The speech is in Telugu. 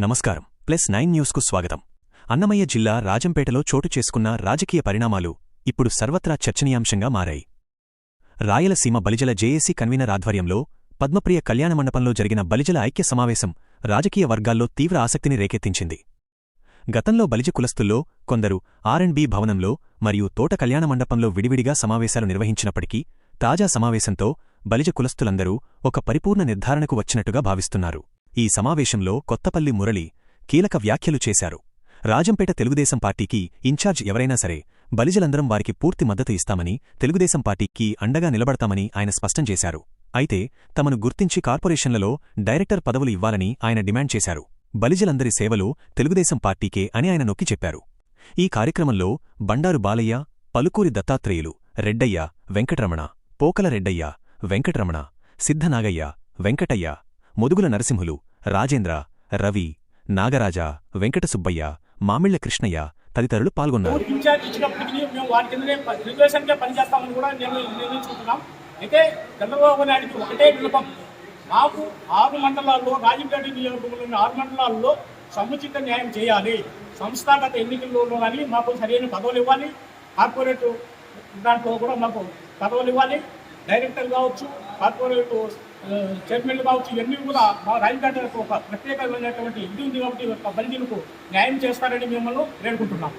నమస్కారం. ప్లస్ నైన్ న్యూస్కు స్వాగతం. అన్నమయ్య జిల్లా రాజంపేటలో చోటు చేసుకున్న రాజకీయ పరిణామాలు ఇప్పుడు సర్వత్రా చర్చనీయాంశంగా మారాయి. రాయలసీమ బలిజల జేఏసీ కన్వీనర్ ఆధ్వర్యంలో పద్మప్రియ కళ్యాణ మండపంలో జరిగిన బలిజల ఐక్య సమావేశం రాజకీయ వర్గాల్లో తీవ్ర ఆసక్తిని రేకెత్తించింది. గతంలో బలిజ కులస్తుల్లో కొందరు ఆర్ఎండ్బి భవనంలో మరియు తోట కళ్యాణ మండపంలో విడివిడిగా సమావేశాలు నిర్వహించినప్పటికీ తాజా సమావేశంతో బలిజ కులస్తులందరూ ఒక పరిపూర్ణ నిర్ధారణకు వచ్చినట్టుగా భావిస్తున్నారు. ఈ సమావేశంలో కొత్తపల్లి మురళి కీలక వ్యాఖ్యలు చేశారు. రాజంపేట తెలుగుదేశం పార్టీకి ఇన్ఛార్జ్ ఎవరైనా సరే బలిజలందరం వారికి పూర్తి మద్దతు ఇస్తామని తెలుగుదేశం పార్టీకి అండగా నిలబడతామని ఆయన స్పష్టం చేశారు. అయితే తమను గుర్తించి కార్పొరేషన్లలో డైరెక్టర్ పదవులు ఇవ్వాలని ఆయన డిమాండ్ చేశారు. బలిజలందరి సేవలు తెలుగుదేశం పార్టీకే అని ఆయన నొక్కి చెప్పారు. ఈ కార్యక్రమంలో బండారు బాలయ్య పలుకూరి దత్తాత్రేయులు రెడ్డయ్య వెంకటరమణ పోకల రెడ్డయ్య వెంకటరమణ సిద్ధనాగయ్య వెంకటయ్య ముదుగుల నరసింహులు రాజేంద్ర రవి నాగరాజ వెంకట సుబ్బయ్య మామిళ్ళ కృష్ణయ్య తదితరులు పాల్గొన్నారు. మేము కిందనే పనిచేస్తామని కూడా నేను అయితే చంద్రబాబు నాయుడికి ఒకటే విలుపం మాకు ఆరు మండలాల్లో రాజంపేట నియోజకవర్గంలోని ఆరు మండలాల్లో సముచిత న్యాయం చేయాలి. సంస్థాగత ఎన్నికల్లో కానీ మాకు సరైన పదవులు ఇవ్వాలి. కార్పొరేట్ దాంట్లో కూడా మాకు పదవులు ఇవ్వాలి. డైరెక్టర్ కావచ్చు కార్పొరేట్ చైర్మన్లు కావచ్చు ఇవన్నీ కూడా మా రాజంపేటకు ఒక ప్రత్యేకమైనటువంటి ఇది ఉంది కాబట్టి ఒక బలిజీలకు న్యాయం చేస్తారని మిమ్మల్ని వేడుకుంటున్నాం.